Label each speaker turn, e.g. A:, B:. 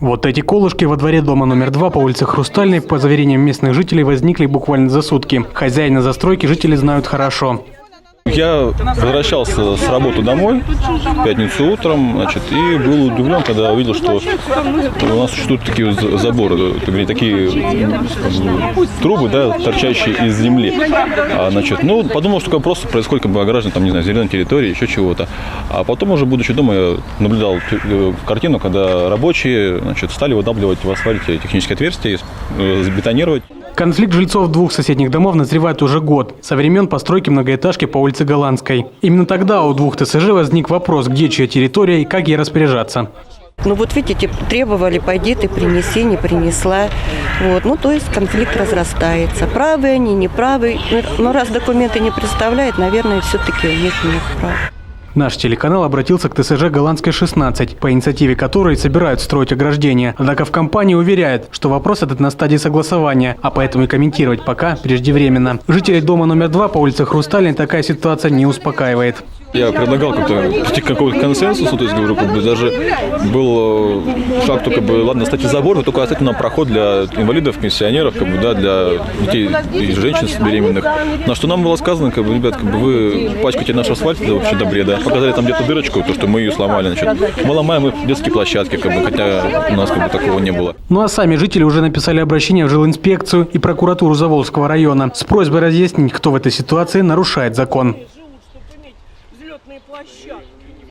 A: Вот эти колышки во дворе дома номер два по улице Хрустальной, по заверениям местных жителей, возникли буквально за сутки. Хозяина застройки жители знают хорошо.
B: Я возвращался с работы домой в пятницу утром, значит, и был удивлен, когда увидел, что у нас существуют такие заборы, такие трубы, да, торчащие из земли. А, значит, ну, подумал, что просто происходит как бы ограждение, там, не знаю, зеленой территории, еще чего-то. А потом уже, будучи дома, я наблюдал э, картину, когда рабочие, значит, стали выдавливать в асфальте технические отверстия, э, забетонировать.
A: Конфликт жильцов двух соседних домов назревает уже год, со времен постройки многоэтажки по улице Голландской. Именно тогда у двух ТСЖ возник вопрос, где чья территория и как ей распоряжаться.
C: Ну вот видите, требовали, пойди ты принеси, не принесла. Вот, ну то есть конфликт разрастается. Правы они, неправы. Ну, Но раз документы не представляет, наверное, все-таки у них нет прав.
A: Наш телеканал обратился к ТСЖ Голландской 16, по инициативе которой собирают строить ограждение. Однако в компании уверяют, что вопрос этот на стадии согласования, а поэтому и комментировать пока преждевременно. Жителей дома номер два по улице Хрустальной такая ситуация не успокаивает.
B: Я предлагал как-то прийти к какому-то консенсусу, то есть, говорю, как бы даже был э, шаг только бы, ладно, стать забор, но только оставить нам проход для инвалидов, пенсионеров, как бы, да, для детей и женщин беременных. На что нам было сказано, как бы, ребят, как бы вы пачкаете наш асфальт, это вообще до бреда. Показали там где-то дырочку, то, что мы ее сломали, значит. Мы ломаем их детские площадки, как бы, хотя у нас как бы такого не было.
A: Ну а сами жители уже написали обращение в жилинспекцию и прокуратуру Заволжского района с просьбой разъяснить, кто в этой ситуации нарушает закон.
D: живут,